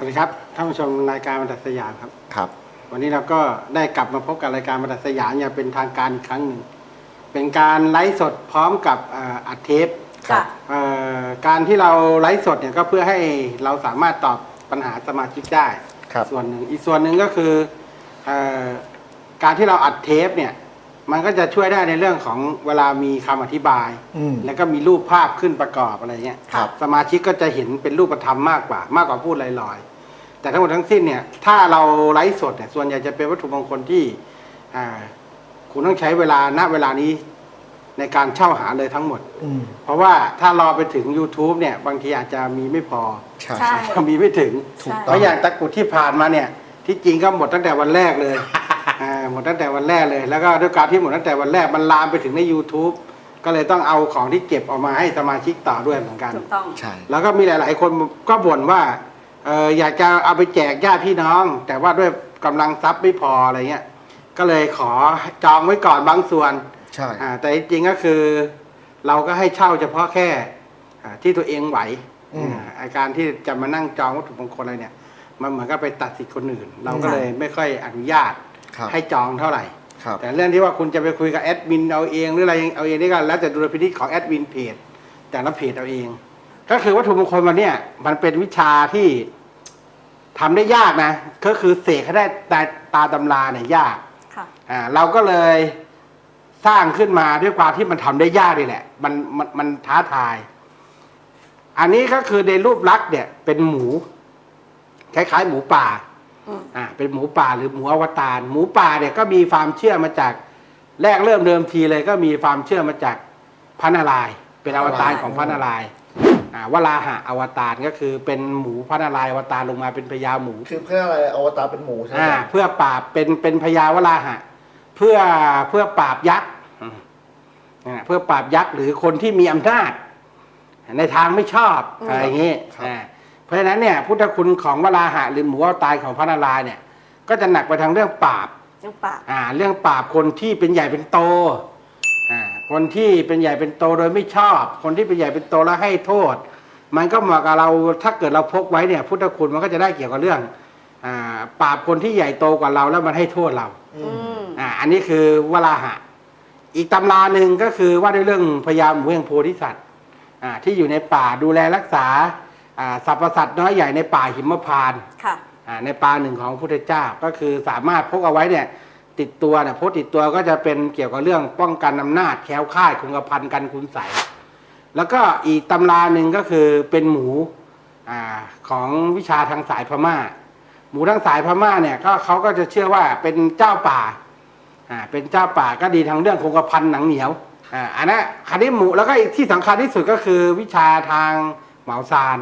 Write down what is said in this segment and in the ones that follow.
วัสดีครับท่านผู้ชมรายการบรรทัดสยามครับครับ วันนี้เราก็ได้กลับมาพบกับรายการบรรทัดสยามอย่างเป็นทางการอีกครั้งหนึ่งเป็นการไลฟ์สดพร้อมกับเอ่ออัดเทปครัค่ะบเอ่อการที่เราไลฟ์สดเนี่ยก็เพื่อให้เราสามารถตอบปัญหาสมาชิกได้ ครับ ส่วนหนึ่งอีกส่วนหนึ่งก็คือเออการที่เราอัดเทปเนี่ยมันก็จะช่วยได้ในเรื่องของเวลามีคำอธิบาย อืม แล้วก็มีรูปภาพขึ้นประกอบอะไรเงี้ยครับ สมาชิกก็จะเห็นเป็นรูปธรรมมากกว่ามากกว่าพูดลอยๆ แต่ทั้งหมดทั้งสิ้นเนี่ยถ้าเราไลฟ์สดเนี่ยส่วนใหญ่จะเป็นวัตถุมงคลที่อ่าคุณต้องใช้เวลาณเวลานี้ในการเช่าหาเลยทั้งหมดอืมเพราะว่าถ้ารอไปถึง YouTube เนี่ย บางทีอาจจะมีไม่พอใช่ใช่อาจจะมีไม่ถึงถูกใช่เพราะอย่างตะกรุดที่ผ่านมาเนี่ย ที่จริงก็หมดตั้งแต่วันแรกเลยอ่าหมดตั้งแต่วันแรกเลย แล้วก็ด้วยการที่หมดตั้งแต่วันแรกมันลามไปถึงใน YouTube ก็เลยต้องเอาของที่เก็บออกมาให้สมาชิกต่อด้วยเหมือนกันถูกต้องใช่แล้วก็มีหลาย ๆ คนก็บ่นว่า เอออยากจะเอาไปแจกญาติพี่น้อง แต่ว่าด้วยกำลังทรัพย์ไม่พออะไรเงี้ยก็เลยขอจองไว้ก่อนบางส่วนใช่อ่าแต่จริงๆก็คือ เราก็ให้เช่าเฉพาะแค่อ่าที่ตัวเองไหวอ่าอาการที่จะมานั่งจองวัตถุมงคลอะไรเนี่ย มันเหมือนกับไปตัดสิทธิ์คนอื่น เราก็เลยไม่ค่อยอนุญาตครับ ให้จองเท่าไหร่ ครับ แต่เรื่องที่ว่าคุณจะไปคุยกับแอดมินเอาเองหรืออะไรเอาเองนี่ก็แล้วแต่ดุลพินิจของแอดมินเพจแต่ละเพจเอาเอง ก็คือวัตถุมงคลวันเนี้ยมันเป็นวิชาที่ทำได้ยากนะ ก็คือเสกให้ได้ตาตาตำราเนี่ยยากค่ะอ่าเราก็เลยสร้างขึ้นมาด้วยความที่มันทำได้ยากนี่แหละ มันมันมันท้าทาย อันนี้ก็คือในรูปลักษณ์เนี่ย เป็นหมู คล้ายๆ หมูป่าอืมอ่า เป็นหมูป่าหรือหมูอวตาร หมูป่าเนี่ยก็มีความเชื่อมาจากแรกเริ่มเดิมทีเลย ก็มีความเชื่อมาจากพระนารายณ์เป็นอวตารของพระนารายณ์อ่า วราหะอวตารก็คือเป็นหมูพระนารายณ์อวตารลงมาเป็นพญาหมูคือเพื่ออะไรอวตารเป็นหมูใช่ไหมอ่าเพื่อปราบเป็นเป็นพญาวราหะ เพื่อเพื่อปราบยักษ์อืมอ่าเพื่อปราบยักษ์หรือคนที่มีอำนาจ ในทางไม่ชอบอืมอะไรอย่างนี้อ่าเพราะฉะนั้นเนี่ยพุทธคุณของวราหะหรือหมูอวตารของพระนารายณ์เนี่ย ก็จะหนักไปทางเรื่องปราบยังปาก อ่าเรื่องปราบคนที่เป็นใหญ่เป็นโตอ่า คนที่เป็นใหญ่เป็นโตโดยไม่ชอบ คนที่เป็นใหญ่เป็นโตแล้วให้โทษ มันก็เหมาะกับเราถ้าเกิดเราพกไว้เนี่ย พุทธคุณมันก็จะได้เกี่ยวกับเรื่องอ่าปราบคนที่ใหญ่โตกว่าเราแล้วมันให้โทษเราอือืมมอ่าอันนี้คือวราหะ อีกตำราหนึ่งก็คือว่าด้วยเรื่องพญาหมูแห่งโพธิสัตว์อ่าที่อยู่ในป่าดูแลรักษาอ่าสรรพสัตว์น้อยใหญ่ในป่าหิมพานต์ค่ะอ่าในป่าหนึ่งของพระพุทธเจ้าก็คือสามารถพกเอาไว้เนี่ย ติดตัวเนี่ยพกติดตัวก็จะเป็นเกี่ยวกับเรื่องป้องกันอำนาจแคล้วคลาดคงกระพันกันคุณใสแล้วก็อีกตำราหนึ่งก็คือเป็นหมูอ่าของวิชาทางสายพม่า หมูทางสายพม่าเนี่ยก็เขาก็จะเชื่อว่าเป็นเจ้าป่าอ่าเป็นเจ้าป่าก็ดีทางเรื่องคงกระพันหนังเหนียวอ่าอันนั้นคันนี้หมูแล้วก็อีกที่สำคัญที่สุดก็คือวิชาทางเหมาซาน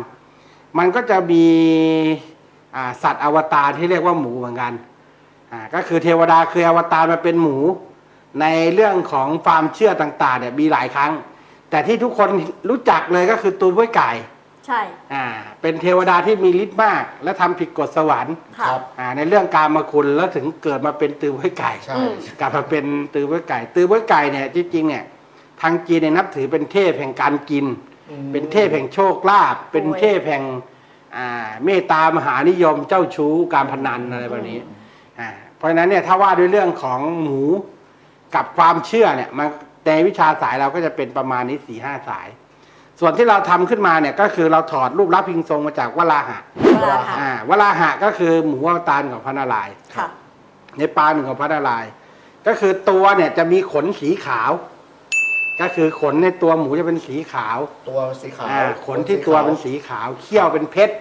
มันก็จะมีอ่าสัตว์อวตารที่เรียกว่าหมูเหมือนกัน อ่าก็คือเทวดาคืออวตารมาเป็นหมู ในเรื่องของความเชื่อต่างๆเนี่ยมีหลายครั้ง แต่ที่ทุกคนรู้จักเลยก็คือตูนบ้วยไก่ใช่อ่าเป็นเทวดาที่มีฤทธิ์มาก และทำผิดกฎสวรรค์ค่ะครับ อ่าในเรื่องการมาคุณแล้วถึงเกิดมาเป็นตือบ้วยไก่ใช่อืมกลับมาเป็นตือบ้วยไก่ ตือบ้วยไก่เนี่ยจริงๆเนี่ยทางจีนเนี่ยนับถือเป็นเทพแห่งการกินอืมเป็นเทพแห่งโชคลาภเป็นเทพแห่งอ่าเมตตามหานิยมเจ้าชู้การพนันอะไรแบบนี้อ่า เพราะฉะนั้นเนี่ยถ้าว่าด้วยเรื่องของหมูกับความเชื่อเนี่ยมันในวิชาสายเราก็จะเป็นประมาณนี้สี่ห้าสาย ส่วนที่เราทำขึ้นมาเนี่ยก็คือเราถอดรูปลักษณ์พิงทรงมาจากวราหะเวลาค่ะอ่าวราหะก็คือหมูอวตารของพระนารายณ์ค่ะในปางหนึ่งของพระนารายณ์ก็คือตัวเนี่ยจะมีขนสีขาว ก็คือขนในตัวหมูจะเป็นสีขาว ตัวสีขาวอ่าขนที่ตัวเป็นสีขาวเขี้ยวเป็นเพชร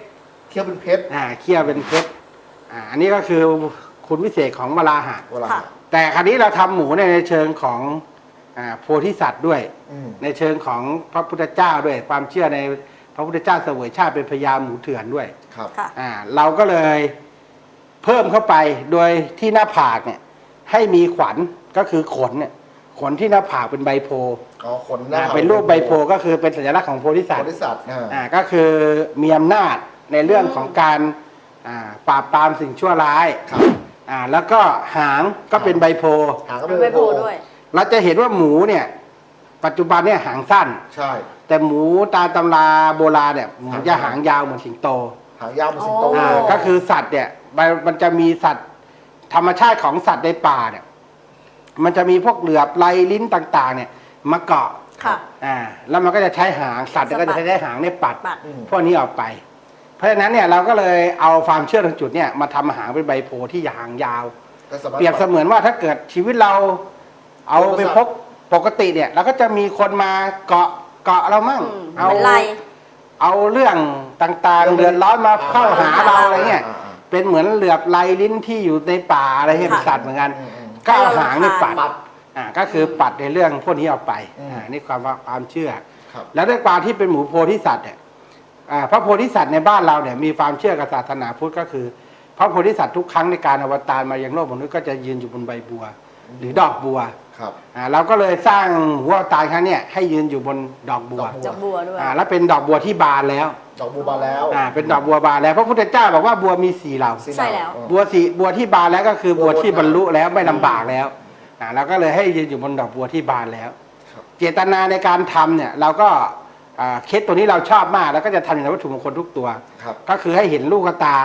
เขี้ยวเป็นเพชรอ่าเขี้ยวเป็นเพชรอ่าอันนี้ก็คือ คุณวิเศษของวราหะ เวลา ค่ะ แต่คราวนี้เราทำหมูในในเชิงของอ่าโพธิสัตว์ด้วย อืม ในเชิงของพระพุทธเจ้าด้วย ความเชื่อในพระพุทธเจ้าเสวยชาติเป็นพญาหมูเถื่อนด้วยครับ ค่ะ อ่าเราก็เลยเพิ่มเข้าไปโดยที่หน้าผากเนี่ยให้มีขวัญก็คือขนเนี่ยขนที่หน้าผากเป็นใบโพธิ์อ๋อขนหอ่าน้าเป็นรูปใบโพธิ์ก็คือเป็นสัญลักษณ์ของโพธิสัตบว์ริษัทอ่าอ่าก็คือมีอำนาจในเรื่องของการอ่าปราบปรามสิ่งชั่วร้าย ครับ อ่าแล้วก็หางก็เป็นใบโพธิ์หางก็เป็เป็นนใบโพธิ์ด้วย เราจะเห็นว่าหมูเนี่ย ปัจจุบันเนี่ยหางสั้น ใช่ แต่หมูตามตำราโบราณเนี่ยหมูจะหางยาวเหมือนสิงโตอหางยาวเหมันสิงโตอ๋ออ่าก็คือสัตว์เนี่ยมันมันจะมีสัตว์ธรรมชาติของสัตว์ในป่าเนี่ย มันจะมีพวกเหลือบไรลิ้นต่าง ๆ เนี่ยมาเกาะค่ะอ่า แล้วมันก็จะใช้หางสัตว์เนี่ยก็จะใช้หางเนี่ยปัดปัดอืมพวกนี้ออกไป เพราะฉะนั้นเนี่ยเราก็เลยเอาความเชื่อตรงจุดเนี่ยมาทำหางเป็นใบโพธิ์ที่หางยาว ก็สามารถ เปรียบเสมือนว่าถ้าเกิดชีวิตเราเอาไปพกปกติเนี่ยเราก็จะมีคนมาเกาะเกาะเรามั่ง อืมเอาเหมือนไร เอาเรื่องต่างๆเดือดร้อนมาเข้าหาเราอะไรเงี้ยาาเป็นเหมือนเหลือบไรลิ้นที่อยู่ในป่าอะไรเงี้ยเป็นสัตว์เหมือนกันอืมอืม ก็เอาหางนี่ปัดปัด อ่าก็คือปัดในเรื่องพวกนี้ออกไปอืม อ่านี่ความว่าความเชื่อ ครับ แล้วด้วยความที่เป็นหมูโพธิสัตว์เนี่ยอ่า พระโพธิสัตว์ในบ้านเราเนี่ยมีความเชื่อกับศาสนาพุทธก็คือ พระโพธิสัตว์ทุกครั้งในการอวตารมายังโลกมนุษย์ก็จะยืนอยู่บนใบบัว หรือดอกบัวครับอ่าเราก็เลยสร้างหัวอวตารครั้งเนี้ยให้ยืนอยู่บนดอกบัวดอกบัวจับบัวด้วยอ่าแล้วเป็นดอกบัวที่บานแล้ว ดอกบัวบานแล้วอ่าเป็นดอกบัวบานแล้วพระพุทธเจ้าบอกว่าบัวมีสี่เหล่าสีใช่แล้วเออบัวสีบัวที่บานแล้วก็คือบัวที่บัวบรรลุแล้วไม่ลำบากแล้วอ่าเราก็เลยให้ยืนอยู่บนดอกบัวที่บานแล้วครับเจตนาในการทำเนี่ยเราก็อ่า เคสตัวนี้เราชอบมาก แล้วก็จะทำอย่างวัตถุมงคลทุกตัว ครับ ก็คือให้เห็นลูกตา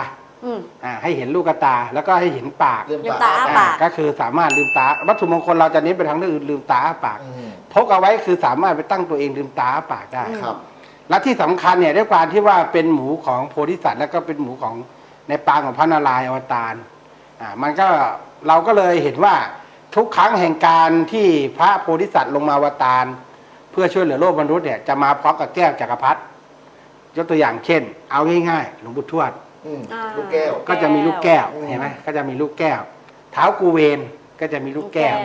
อืม อ่าให้เห็นลูกตา แล้วก็ให้เห็นปากเริ่มลืมตาตาอ้าอ่าปาก ก็คือสามารถลืมตา วัตถุมงคลเราจะเน้นไปทางเรื่องอื่นลืมตาอ้าปาก อืมพกเอาไว้คือสามารถไปตั้งตัวเองลืมตาอ้าปากได้ ครับ และที่สำคัญเนี่ยด้วยความที่ว่าเป็นหมูของโพธิสัตว์แล้วก็เป็นหมูของในปางของพระนารายณ์อวตารอ่ามันก็เราก็เลยเห็นว่าทุกครั้งแห่งการที่พระโพธิสัตว์ลงมาอวตาร เพื่อช่วยเหลือโลกมนุษย์เนี่ยจะมาพร้อมกับแก้วจักรพรรดิยกตัวอย่างเช่น เอาง่ายๆหลวงปู่ทวด อืมอ่า ลูกแก้ว ก็จะมีลูกแก้วอืม เห็นไหมก็จะมีลูกแก้วเท้ากูเวนก็จะมีลูกแก้ว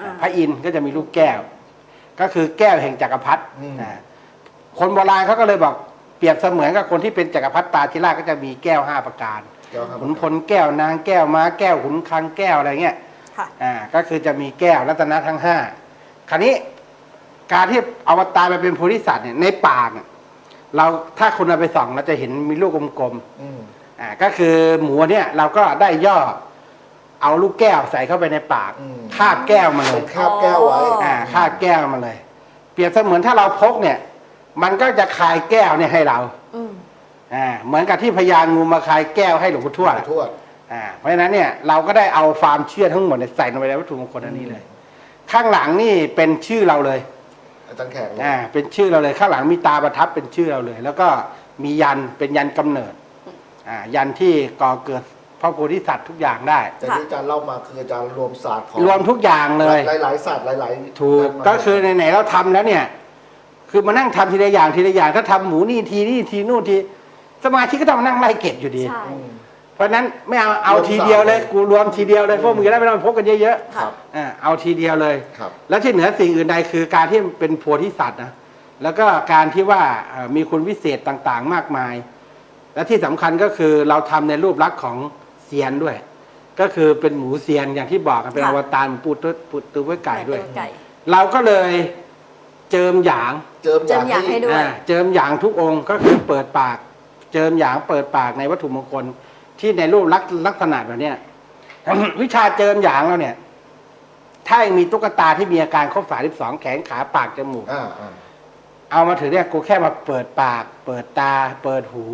อ่า พระอินทร์ก็จะมีลูกแก้ว ก็คือแก้วแห่งจักรพรรดิอืมอ่าคนโบราณเขาก็เลยบอกเปรียบเสมือนกับคนที่เป็นจักรพรรดิตาธิราชก็จะมีแก้วห้าประการ แก้วครับขุนพลแก้วนางแก้วม้าแก้วขุนคลังแก้วอะไรเงี้ยค่ะ อ่าก็คือจะมีแก้วรัตนะทั้งห้าคราวนี้ การที่อวตารมาเป็นโพธิสัตว์เนี่ยในปากเนี่ยเราถ้าคุณเอาไปส่องเราจะเห็นมีลูกกลมๆอืมอ่าก็คือหมูเนี่ยเราก็ได้ย่อเอาลูกแก้วใส่เข้าไปในปากอืม คาบแก้วมาเลเป็ยนคาบแก้วไว้อ๋ออ่อ่าคาบแก้วมาเลย เปรียบเสมือนถ้าเราพกเนี่ย มันก็จะคายแก้วเนี่ยให้เราอืม อ่าเหมือนกับที่พญางูมาคายแก้วให้หลวงพ่อทวดอะทวด อ่าเพราะฉะนั้นเนี่ยเราก็ได้เอาความเชื่อทั้งหมดเนี่ยใส่ลงไปในวัตถุมงคลอันนี้เลย ข้างหลังนี่เป็นชื่อเราเลย อาจารย์แขกเลยอ่าเป็นชื่อเราเลยข้างหลังมีตาประทับเป็นชื่อเราเลย แล้วก็มียันเป็นยันกำเนิดอ่ายันที่ก่อเกิดพระโพธิสัตว์ทุกอย่างได้ แต่ที่อาจารย์เล่ามาคืออาจารย์รวมศาสตร์ของรวมทุกอย่างเลยหลายๆศาสตร์หลายๆถูกมาก็คือไหนๆเราทำแล้วเนี่ย คือมานั่งทำทีละอย่างทีละอย่างถ้าทำหมูนี่ทีนี่ทีนู่นทีสมาชิกก็ต้องมานั่งไล่เก็บอยู่ดีใช่อืม เพราะฉะนั้นไม่เอาเอารวมทีเดียวเลยสามเลย กูรวมทีเดียวเลยพวกมึงจะได้ไม่ต้องพกกันเยอะครับ ๆอ่าเอาทีเดียวเลย ครับ แล้วที่เหนือสิ่งอื่นใดคือการที่เป็นโพธิสัตว์นะแล้วก็การที่ว่าเอ่อมีคุณวิเศษต่างๆ มากมาย และที่สำคัญก็คือเราทำในรูปลักษณ์ของเซียนด้วย ก็คือเป็นหมูเซียนอย่างที่บอกกันเป็นอค่ะ วตารหมูปูตุ้ปูตุ้ไว้ไก่ด้วย ไก่ เราก็เลยเจิมหยางเจิมเจิมอย่างให้ด้วย อ่าเจิมหยางทุกองค์ก็คือเปิดปาก เจิมหยางเปิดปากในวัตถุมงคล ที่ในรูปลักษณ์ลักษณะแบบเนี้ยวิชาเจิมหยางเราเนี่ย ถ้ายังมีตุ๊กตาที่มีอาการครบสามสิบสองแขนขาปากจมูกอ่าอ่าเอามาถือเนี่ยกูแค่มาเปิดปาก เปิดตา เปิดหู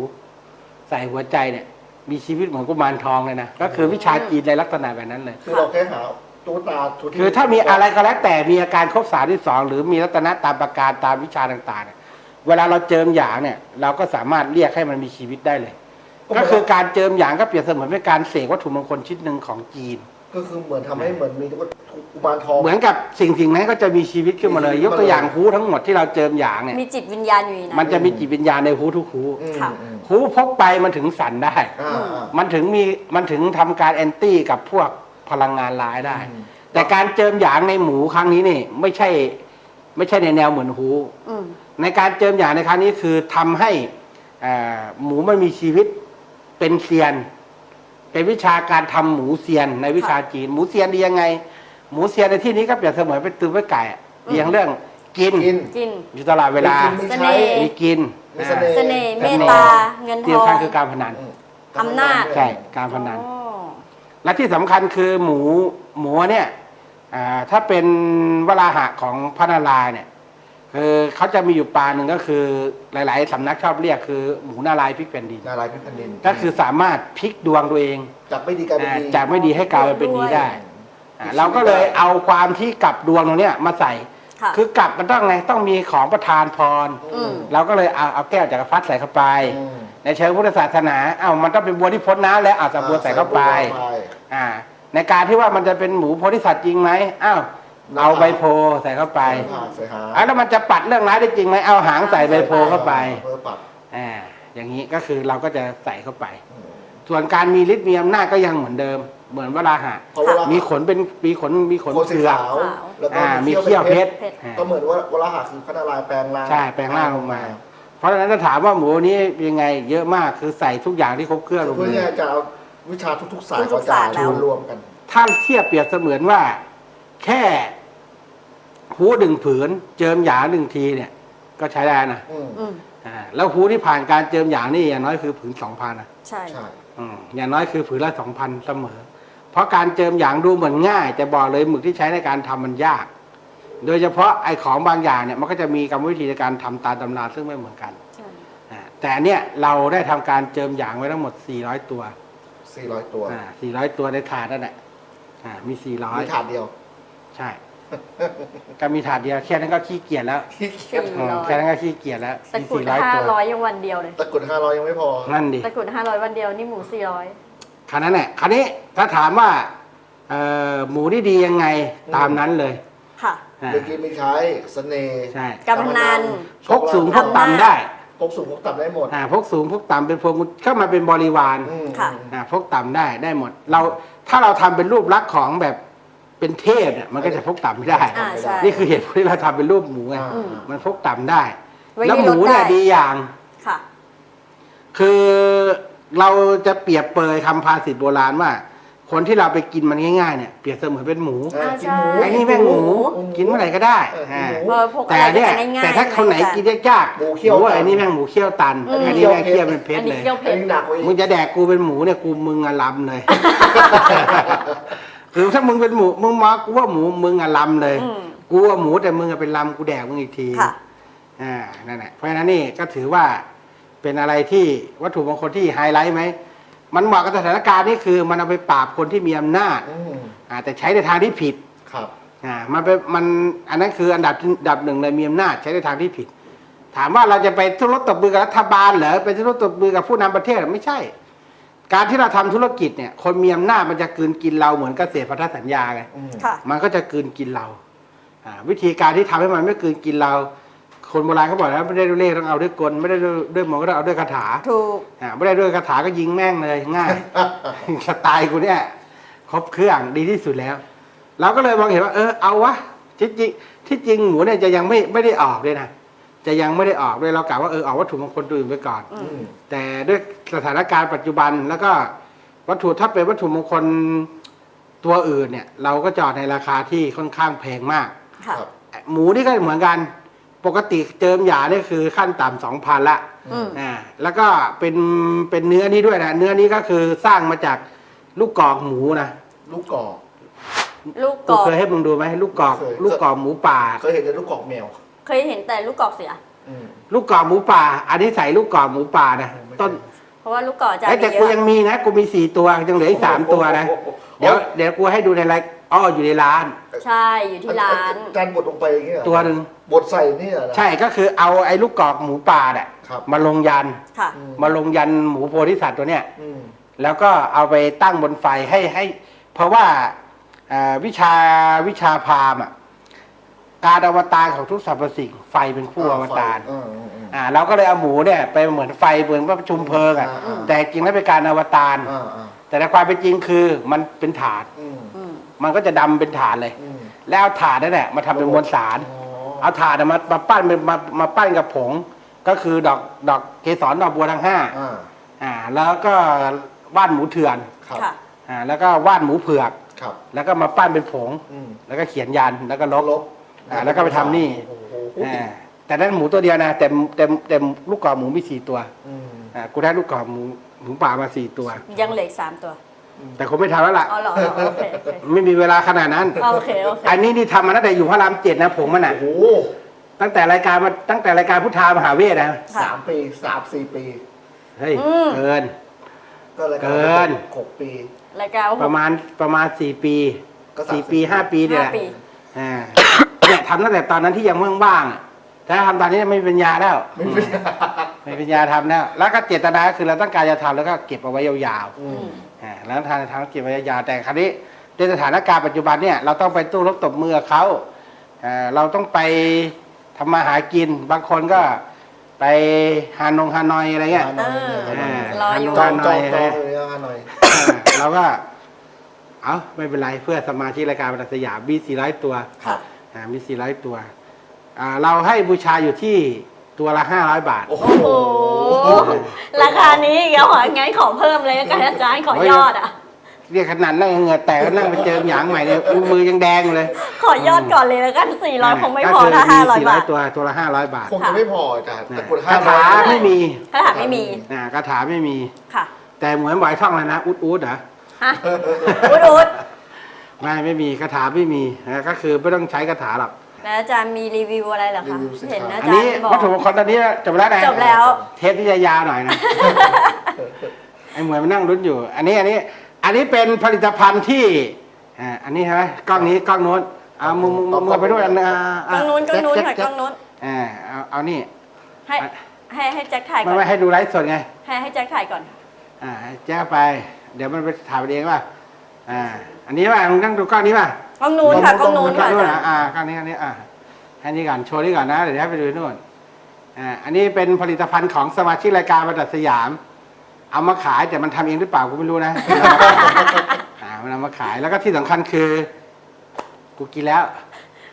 ใส่หัวใจเนี่ย มีชีวิตเหมือนกุมารทองเลยนะก็คือวิชาจีนในลักษณะแบบนั้นเลยคือเราแค่หาตุ๊กตาทุกที่คือถ้ามีอะไรก็แล้วแต่มีอาการครบสามที่สองหรือมีลักษณะตามประการตามวิชาต่างๆเนี่ยเวลาเราเจิมหยางเนี่ย เราก็สามารถเรียกให้มันมีชีวิตได้เลย ก็คือการเจิมหยางก็เปรียบเสมือนเป็นการเสกวัตถุมงคลชิ้นหนึ่งของจีน ก็คือเหมือนทำให้เหมือนมีตุ๊กตากุมารทอง เหมือนกับสิ่งสิ่งนั้นก็จะมีชีวิตขึ้นมาเลยมีชีวิตยกตัวอย่างมาเลยหูทั้งหมดที่เราเจิมหยางเนี่ยมีจิตวิญญาณอยู่ในนั้นมันจะมีจิตวิญญาณในหูทุกหูอืมค่ะ อืมหูพกไปมันถึงสั่นได้ อ่าอ่า มันถึงมีมันถึงทำการแอนตี้กับพวกพลังงานร้ายได้ อืม แต่การเจิมหยางในหมูครั้งนี้นี่ไม่ใช่ไม่ใช่ในแนวเหมือนหูอืมในการเจิมหยางในครั้งนี้คือทำให้อ่าหมูมันมีชีวิต เป็นเซียนเป็นวิชาการทำหมูเซียนในวิชาจีน หมูเซียนดียังไง หมูเซียนในที่นี้ก็เปรียบเสมือนเป็นตือไว้ไก่อะเลี้ยงเรื่องกินกินกินอยู่ตลอดเวลามีเสใช้น่ห์มีกินมีเสน่ห์เสน่ห์เสเมน่ห์ตตาเงินทที่องสำคัญคือการพนันอืมอำนาจใช่การพนันอ๋อและที่สำคัญคือหมูหมูเนี่ยอ่าถ้าเป็นวราหะของพระนารายณ์เนี่ย คือเขาจะมีอยู่ปลาหนึ่งก็คือหลาย ๆสำนักชอบเรียกคือหมูนาลายพริกแผ่นดิน นารายณ์พิพันธ์นินก็คือสามารถพลิกดวงตัวเองจากไม่ดีกลายเป็นอ่าดี จากไม่ดีให้กลายมาเป็นดีได้อ่าเราก็เลยเอาความที่กลับดวงตรงเนี้ยมาใส่ ค่ะ คือกลับมันต้องไงต้องมีของประทานพร อืม เราก็เลยเอาเอาแก้วจักรพรรดิใส่เข้าไป อืม ในเชิงพุทธศาสนาเอ้ามันต้องเป็นบัวที่พ้นน้ำแล้วเอาสับบัวใส่เข้าไปใส่อ่าในการที่ว่ามันจะเป็นหมูโพธิสัตว์จริงไหมอ้าว เอาใบโพใส่เข้าไปใส่ใส่หาอะแล้วมันจะปัดเรื่องร้ายได้จริงไหมเอาหางใส่ใบโพเข้าไปเพื่อปัดอ่าอย่างนี้ก็คือเราก็จะใส่เข้าไปอืมส่วนการมีฤทธิ์มีอำนาจก็ยังเหมือนเดิม เหมือนเวลาหะเพราะเวลามีขนเป็นมีขนมีขนโคนสีเผือกขาวแล้วก็อ่ามีมีเขี้ยวเพชรเพชรอ่าก็เหมือนว่าเวลาหาคือพระนารายณ์แปลงร่างใช่แปลงร่างลงมา เพราะฉะนั้นถ้าถามว่าหมูนี้ยังไงเยอะมากคือใส่ทุกอย่างที่ครบเครื่องลงเพื่อไปที่จะเอาวิชาทุกๆสายทุของกๆอาจารย์ศาสตร์แล้วรวมกันถ้าเทียบเปรียบเสมือนว่า แค่ หูหนึ่งผืน เจิมหยาหนึ่งทีเนี่ย ก็ใช้ได้นะอืมอืมอ่าแล้วหูที่ผ่านการเจิมหยางนี่อย่างน้อยคือผืนสองพันนะใช่ ใช่ อืมอย่างน้อยคือผืนละสองพันเสมอ เพราะการเจิมหยางดูเหมือนง่าย แต่บอกเลยหมึกที่ใช้ในการทำมันยาก โดยเฉพาะไอ้ของบางอย่างเนี่ยมันก็จะมีกรรมวิธีในการทำตามตำราซึ่งไม่เหมือนกันใช่ อ่าแต่เนี่ยเราได้ทำการเจิมหยางไว้ทั้งหมด 400 ตัว400 ตัวอ่า400 ตัวในถาดนั่นแหละอ่ามี400มีถาดเดียว ใช่ ก็มีถาดเดียวแค่นั้นก็ขี้เกียจแล้วสี่อืมร้อยแค่นั้นก็ขี้เกียจแล้วตะกรุด400ห้าตัวร้อยยังวันเดียวเลย ตะกรุด500ยังไม่พอ นั่นดิ ตะกรุดห้าร้อยวันเดียวนี่หมูสี่ร้อยคราวนั้นแหละคราวนี้ถ้าถามว่าเอ่อหมูนี่ดียังไงตามนั้นเลยค่ะ อ่าเมื่อกี้มีใช้เสน่ห์ใช่การพนัน พกสูงพกอำนาจต่ำได้พกสูงพกต่ำได้หมดอ่าพกสูงพกต่ำเป็นพวงกุญเข้ามาเป็นบริวารอืมค่ะ อ่าพกต่ำได้ได้หมด เราถ้าเราทำเป็นรูปลักษณ์ของแบบ เป็นเทพเนี่ยมันก็จะพกต่ำไม่ได้ อ่าใช่ นี่คือเหตุผลที่เราทำเป็นรูปหมูไงอ่าอืม มันพกต่ำได้ ไว้แล้วในหรมูถเนี่ยได้ดีอย่าง ค่ะ คือเราจะเปรียบเปรยคำภาษิตโบราณว่า คนที่เราไปกินมันง่ายๆเนี่ยเปรียบเสมือนเป็นหมู อ่าอ่ากินหมูใช่ ไอ้นี่แม่งหมูหมูกินเมื่อไหร่ก็ได้เออกินอ่าหมู เออพกอะแต่ไรก็เนี่ยจะง่ายๆแต่ถ้าคนไหนกินยากๆหมูเคี่ยวว่าตัน ไอ้นี่แม่งหมูเคี่ยวตันอืมอันนี้แม่งเคี่ยวเป็นเพชอัรนเลนี้ย เคี่ยวเพอันชร นี้หนักกว่าอีกมึงจะแดกกูเป็นหมูเนี่ยกูมึงอะลำเลย คือถ้ามึงเป็นหมูมึงมากูว่าหมูมึงอะลำเลย อืมกูว่าหมูแต่มึงอะเป็นลำกูแดกมึงอีกทีค่ะอ่านั่นแหละเพราะฉะนั้นนี่ก็ถือว่าเป็นอะไรที่วัตถุมงคลที่ไฮไลท์ไหมมันเหมาะกับสถานการณ์นี่คือ มันเอาไปปราบคนที่มีอำนาจอืมอ่าแต่ใช้ในทางที่ผิด ครับ อ่ามันเป็นมันอันนั้นคืออันดับที่อันดับหนึ่งเลยมีอำนาจใช้ในทางที่ผิด ถามว่าเราจะไปทุรตบมือกับรัฐบาลเหรอไปทุรตบมือกับผู้นำประเทศเหรอไม่ใช่ การที่เราทำธุรกิจเนี่ย คนมีอำนาจมันจะกลืนกินเราเหมือนเกษตรพันธสัญญาไงอืมค่ะ มันก็จะกลืนกินเราอ่าวิธีการที่ทำให้มันไม่กลืนกินเรา คนโบราณเขาบอกแล้วไม่ได้ด้วยเลขต้องเอาด้วยกลไม่ได้ด้วยด้วยมนต์ก็ต้องเอาด้วยคาถาถูกอ่าไม่ได้ด้วยคาถาก็ยิงแม่งเลยง่ายสไตล์กูเนี่ยครบเครื่องดีที่สุดแล้วเราก็เลยมองเห็นว่า เออเอาวะที่จริงที่จริงหมูเนี่ยจะยังไม่ไม่ได้ออกด้วยนะ จะยังไม่ได้ออกด้วยเรากะว่าเออออกวัตถุมงคลตัวอื่นไปก่อนอือืม แต่ด้วยสถานการณ์ปัจจุบันแล้วก็วัตถุถ้าเป็นวัตถุมงคลตัวอื่นเนี่ย เราก็จอดในราคาที่ค่อนข้างแพงมาก ค่ะ ครับ หมูนี่ก็เหมือนกันปกติเจิมหยาเนี่ยคือขั้นต่ำสองพันละอืม อ่าแล้วก็เป็นเป็นเนื้อนี้ด้วยนะเนื้อนี้ก็คือสร้างมาจากลูกกอกหมูนะลูกกอก ลูกกกูอกเคยให้มึงดูไหมลูกกอกเคย ลูกกอกหมูป่า เคยเห็นแต่ลูกกอกแมว เคยเห็นแต่ลูกกอกเสีย อืม ลูกกอกหมูป่า อันนี้ใส่ลูกกอกหมูป่านะไม่ใช่ ต้นเพราะว่าลูกกอกจะเอ้ยแต่มีเยกูอะยังมีนะกูมีสี่ตัวยังเหลืออีกสามตัวนะโอ้โหเดี๋ยวเดี๋ยวกูให้ดูในไลน์อ้ออยู่ในร้าน ใช่อยู่ที่ร้านอาจารย์บดลงไปอย่างเงี้ยตัวหนึ่งบดใส่เนี่ยนะใช่ก็คือเอาไอ้ลูกกอกหมูป่าเนี่ยครับ มาลงยัน ค่ะ อืมมาลงยันหมูโพธิสัตว์ตัวเนี้ย อืม แล้วก็เอาไปตั้งบนไฟให้ให้ เพราะว่าเอ่อวิชาวิชาพราหมณ์อะ การอวตารของทุกสรรพสิ่งไฟเป็นผู้อวตารอืมอืมอืมอ่าเราก็เลยเอาหมูเนี่ยไปเหมือนไฟเหมือนว่าประชุมเพลิงอะอ่าแต่จริงแล้วเป็นการอวตารอ่าอ่าแต่ในความเป็นจริงคือมันเป็นถาดอืมอืมมันก็จะดำเป็นถาดเลยอืมแล้วเอาถาดนั่นแหละมาทำเป็นมวลสารอ๋อเอาถาดน่ะมามาปั้นเป็นมามาปั้นกับผง ก็คือดอกดอกเกสรดอกบัวทั้งห้าอ่าอ่าแล้วก็ว่านหมูเถื่อนครับค่ะอ่า แล้วก็ว่านหมูเผือกครับแล้วก็มาปั้นเป็นผงอืมแล้วก็เขียนยันแล้วก็ลบลบ อ่าแล้วก็ไปทำนี่โอ้โหอ่าแต่นั้นหมูตัวเดียวนะแต่แต่แต่ลูกกรอกหมูมีสี่ตัวอืมอ่ากูได้ลูกกรอกหมูหมูป่ามาสี่ตัว ยังเหลืออกสามตัว แต่คงไม่ทำแล้วล่ะอ๋อเหรออ๋อโอเคโอเคไม่มีเวลาขนาดนั้นโอเคโอเคอันนี้นี่ทำมาตั้งแต่อยู่พระรามเจ็ดนะผงมันอะโอ้โหตั้งแต่รายการมาตั้งแต่รายการพุทธามหาเวทนะค่ะสามปีสามสี่ปีเฮ้ยอืมเกินก็เลยเกินหกปีรายการว่าประมาณประมาณสี่ปีก็30สี่ปีห้าปีเนี่ยแหละห้าปีอ่า เนี่ยทำตั้งแต่ตอนนั้นที่ยังว่างๆอะถ้าทำตอนนี้ไม่มีปัญญาแล้ว ไม่เป็นไม่มีปัญญาทำแล้ว แล้วก็เจตนาคือเราต้องการจะทำแล้วก็เก็บเอาไว้ยาวอืมๆอ่าแล้วทางทางเก็บไว้ยาวๆแต่ครั้นี้ในสถานการณ์ปัจจุบันเนี่ยเราต้องไปตู้รบตบมือกับเขาอ่าเราต้องไปทำมาหากิน บางคนก็ไปฮานงฮานอยอะไรเงี้ยฮานอยเออฮานอยรออยู่ จองจองฮานอยจองเลยฮานอย อ่าเราก็ เอาไม่เป็นไรเพื่อสมาชิกรายการบรรทัดสยามมี400 ตัว ครับ อ่ามี400ตัวอ่าเราให้บูชาอยู่ที่ตัวละ500บาทโอ้โหโอ้โห ราคานี้อีกแล้วเหรองั้นขอเพิ่มเลยแล้วกันอาจารย์ขอยอดอะ เรียกขนาดนั่งเหงื่อแตกนั่งไปเจอหยางใหม่เนี่ยมือยังแดงอยู่เลยขอยอดก่อนเลยแล้วกันสี่ร้อยคงไม่พอก็ถ้าคืห้าร้อยมีบาท ตัวตัวละ500บาท คงจะไม่พออาจารย์แต่นะกดคาห้าถาร้อยไม่มีถ้าถามไม่มีนะคาถาไม่มี ค่ะ แต่เหมือนบ่อยท่องเลยนะ อุดอุดเหรอฮะอุดอุด ไม่ไม่มีคาถาไม่มีนะก็คือไม่ต้องใช้คาถาหรอกแล้วอาจารย์มีรีวิวอะไรเหรอรีคะวิวสิเห็นคอารับอันจารนี้ย์บอกวัตถุมงคลตอนนี้จบแล้วนะจบแล้ว เทปที่จะยาวหน่อยนะ ไอ้เหมือนมันนั่งรุ้นอยู่ อันนี้อันนี้ อันนี้เป็นผลิตภัณฑ์ที่อ่าอันนี้ใช่ไหมกล้องนี้กล้องโน้นเอามือมือมือมือไปด้วยอันนึงอ่ากล้องนู้นกล้องนู้นแจ็ค่ะแจ็กล้องนู้นอ่าเอาเอานี่ให้ให้ให้แจ็คถ่ายก่ไม่อนไม่ให้ดูไลฟ์สดไง ให้ให้แจ็คถ่ายก่อน อ่าให้แจ้ไป เดี๋ยวมันไปถ่ายไปเองป่ะ อ่า อันนี้ป่ะมึงนั่งดูกล้องนี้ป่ะกล้องนู้นค่ะกล้องนู้นกล้ค่ะองอานู้นจารนะย์อ่ากล้องนี้กล้องนี้อ่าอันนี้ก่อนโชว์นี่ก่อนนะเดี๋ยวให้ไปดูนู่นอ่าอันนี้เป็นผลิตภัณฑ์ของสมาชิกรายการบรรดัดสยาม เอามาขายแต่มันทำเองหรือเปล่ากูไม่รู้นะอ่ามันเอามาขายแล้วก็ที่สำคัญคือ กูกินแล้ว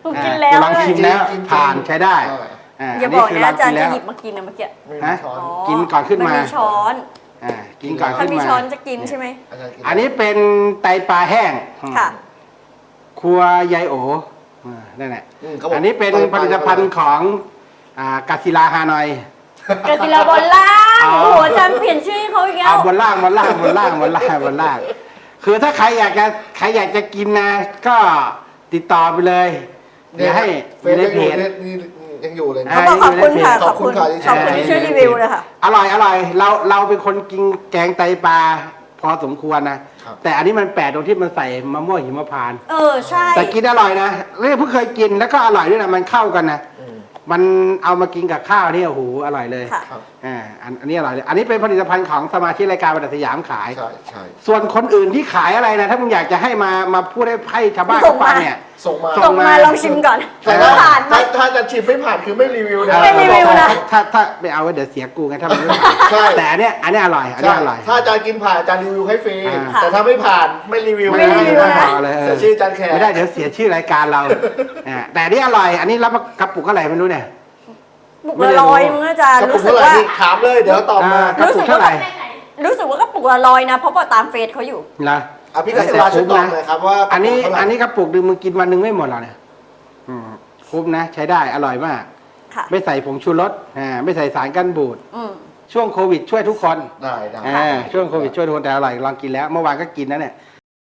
กูกินแล้วอ่ากูลองชิมแล้วจริงๆผ่านใช้ได้อ่าอ่าอย่าบอกคืนะอาจารย์ลจะงหกิยินบมากินนะเมื่อกี้ไม่มีฮะช้อนอ๋อกินก่อนขึ้นมานมีช้อน อ่ากินก่อนถ้าขึ้นมีมา ช้อนจะกินใช่ไหม อาจารย์กินอันนี้เป็นไตปลาแห้งค่ะ ครัวยายโออ่านั่นแหละอืมเขาบอกอันนี้เป็นผลิตภัณฑ์ของอ่ากาซิลาฮานอยกาซิลาบอลล่างอ๋อ โอ้โหอาจารย์เปลี่ยนชื่อให้เขาอีกแล้ว เอาบนล่างบนล่างบนล่างบนล่างบนล่าง คือถ้าใครอยากจะใครอยากจะกินนะ ก็ติดต่อไปเลยเดี๋ยวให้เฟอยู่ซในยังเพอยู่จเนี่ย นี่ยังอยู่เลยอ่าเขาบอกขอบคุณค่ะขขออบบคุคุณณค่ะขอบคุณที่ช่วยรีวิวเลยค่ะอร่อยอร่อยเราเราเป็นคนกินแกงไตปลาพอสมควรนะครับแต่อันนี้มันแปลกตรงที่มันใส่มะม่วงหิมพานต์เออใช่ แต่กินอร่อยนะเรื่องเพิ่งเคยกินแล้วก็อร่อยด้วยนะมันเข้ากันนะอืมมันเอามากินกับข้าวนี่โอ้โหอร่อยเลยค่ะครับอ่าอันอันนี้อร่อยเลย อันนี้เป็นผลิตภัณฑ์ของสมาชิกรายการบรรทัดสยามขายใช่ใช่ส่วนคนอื่นที่ขายอะไรนะ ถ้ามึงอยากจะให้มามาพูดให้ให้ชาวบ้านส่เขางฟัมางเนี่ยส่งมาส่ส่งมาลองชิมก่อนแต่ถ้าผ่านไหม ถ้าถ้าจะชิมไม่ผ่านคือไม่รีวิวนะไม่รีวิวนะ ถ้าถ้าไม่เอาไว้เดี๋ยวเสียกูไงถ้ามันไม่ผ่านใช่แต่อันเนี้ยอันเนี้ยอร่อยอันใช่เนี้ยอร่อย ถ้าอาจารย์กินผ่านอาจารย์รีวิวให้ฟรี อ่า แต่ถ้าไม่ผ่านไม่รีวิวไม่รีวิวนะเอาเลยเสียชื่ออาจารย์แขก ไม่ได้เดี๋ยวเสียชื่อรายการเราอ่าแต่อันนี่อร่อย อันนี้รับกระปุกอะไรไม่รู้เนี่ย บุกละร้อยมึงอาจารย์กระปุรู้กสึเท่ากไหร่ว่า นี่ถามเลยเดี๋ยวตอบมา อ่า กระปุกเท่าไหร่ รู้สึกว่าก็ปุกละร้อยนะ เพราะว่าตามเฟซเขาอยู่ นะ อะพี่กัสลาช่วยตอบหน่อยครับว่าอันนี้กระปุกเท่าไหร่อันนี้กระปุกหนึ่งมึงกินวันหนึ่งไม่หมดหรอกเนี่ยอืมคุ้มนะ ใช้ได้อร่อยมาก ค่ะไม่ใส่ผงชูรสอ่าไม่ใส่สารกันบูด อืม ช่วงโควิดช่วยทุกคนได้ได้ อ่าช่วงโควิดช่วยทุกคนแต่อร่อยลองกินแล้ว เมื่อวานก็กินนะเนี่ย